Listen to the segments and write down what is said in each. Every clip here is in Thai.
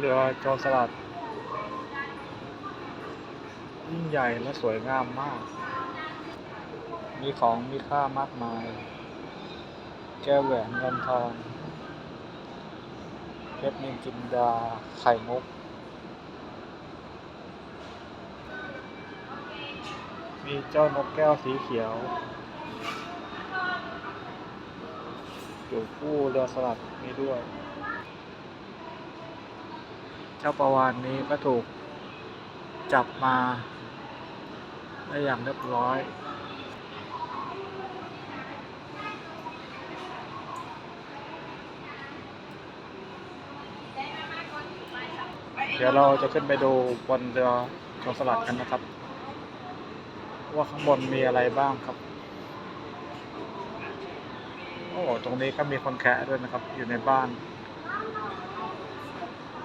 เรือโจรสลัด ยิ่งใหญ่และสวยงามมาก มีของมีค่ามากมาย แก้วแหวนเงินทองเพชรนินจินดา ไข่มุก มีเจ้านกแก้วสีเขียวอยู่คู่เรือสลัดนี้ด้วย เจ้าประวานนี้ก็ถูกจับมาได้อย่างเรียบร้อยเดี๋ยวเราจะขึ้นไปดูบนเรือโจรสลัดกันนะครับ ว่าข้างบนมีอะไรบ้างครับ โอ้ตรงนี้ก็มีคนแคะด้วยนะครับ อยู่ในบ้าน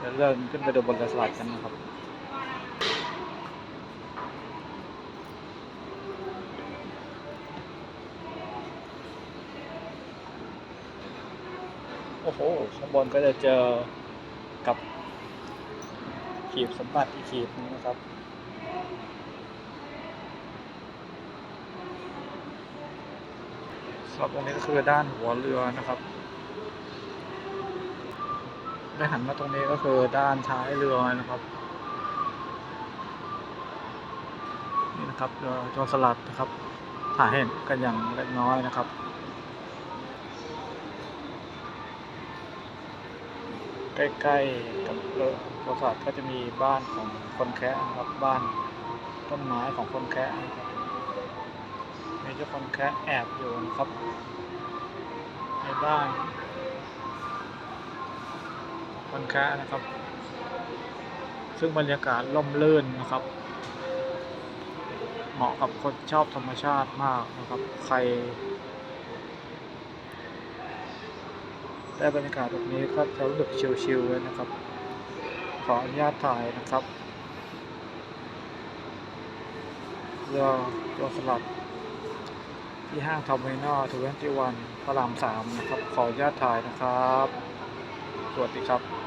เดี๋ยวเดินขึ้นไปดูบนเรือสลัดกันนะครับโอ้โหข้างบนก็จะเจอกับขีบสมบัติอีกขีบนึงนะครับสำหรับตรงนี้ก็คือด้านหัวเรือนะครับ ได้หันมาตรงนี้ก็คือด้านท้ายเรือนะครับ นี่นะครับเรือโจรสลัดนะครับถ่ายเห็นกันอย่างเล็กน้อยนะครับใกล้ๆกับเรือโจรสลัดก็จะมีบ้านของคนแคะนะครับบ้านต้นไม้ของคนแคะนะครับมีเจ้าคนแคะแอบอยู่นะครับในบ้าน คนแคะนะครับ ซึ่งบรรยากาศร่มรื่นนะครับ เหมาะกับคนชอบธรรมชาติมากนะครับ ใคร ได้บรรยากาศแบบนี้ก็จะรู้สึกชิลๆเลยนะครับ ขออนุญาตถ่ายนะครับเรือตัวสลัดที่ห้างทอมมินอทเวนตี้วันพระรามสามนะครับ ขออนุญาตถ่ายนะครับ สวัสดีครับ